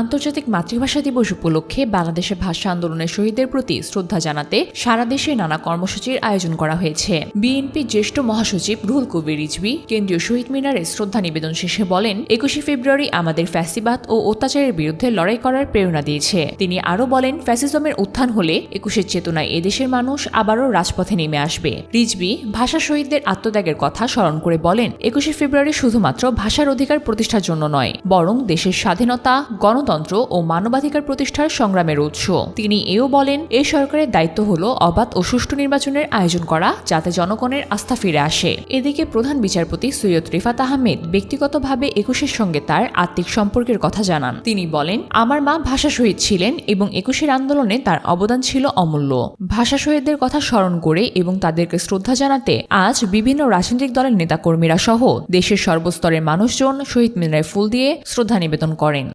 আন্তর্জাতিক মাতৃভাষা দিবস উপলক্ষে বাংলাদেশে ভাষা আন্দোলনের শহীদদের প্রতি শ্রদ্ধা জানাতে সারা দেশে নানা কর্মসূচির আয়োজন করা হয়েছে। বিএনপি জ্যেষ্ঠ মহাসচিব রুহুল কবির রিজভি কেন্দ্রীয় শহীদ মিনারে শ্রদ্ধা নিবেদন শেষে বলেন, একুশে ফেব্রুয়ারি আমাদের ফ্যাসিবাদ ও অত্যাচারের বিরুদ্ধে লড়াই করার প্রেরণা দিয়েছে। তিনি আরও বলেন, ফ্যাসিজমের উত্থান হলে একুশের চেতনায় এদেশের মানুষ আবারও রাজপথে নেমে আসবে। রিজভি ভাষা শহীদদের আত্মত্যাগের কথা স্মরণ করে বলেন, একুশে ফেব্রুয়ারি শুধুমাত্র ভাষার অধিকার প্রতিষ্ঠার জন্য নয়, বরং দেশের স্বাধীনতা গণতন্ত্র ও মানবাধিকার প্রতিষ্ঠার সংগ্রামের উৎস। তিনি এও বলেন এই সরকারের দায়িত্ব হল অবাধ ও সুষ্ঠু নির্বাচনের আয়োজন করা, যাতে জনগণের আস্থা ফিরে আসে। এদিকে প্রধান বিচারপতি সৈয়দ রিফাত আহমেদ ব্যক্তিগতভাবে একুশের সঙ্গে তার আত্মিক সম্পর্কের কথা জানান। তিনি বলেন, আমার মা ভাষা শহীদ ছিলেন এবং একুশের আন্দোলনে তার অবদান ছিল অমূল্য। ভাষা শহীদদের কথা স্মরণ করে এবং তাদেরকে শ্রদ্ধা জানাতে আজ বিভিন্ন রাজনৈতিক দলের নেতাকর্মীরা সহ দেশের সর্বস্তরের মানুষজন শহীদ মিনারে ফুল দিয়ে শ্রদ্ধা নিবেদন করেন।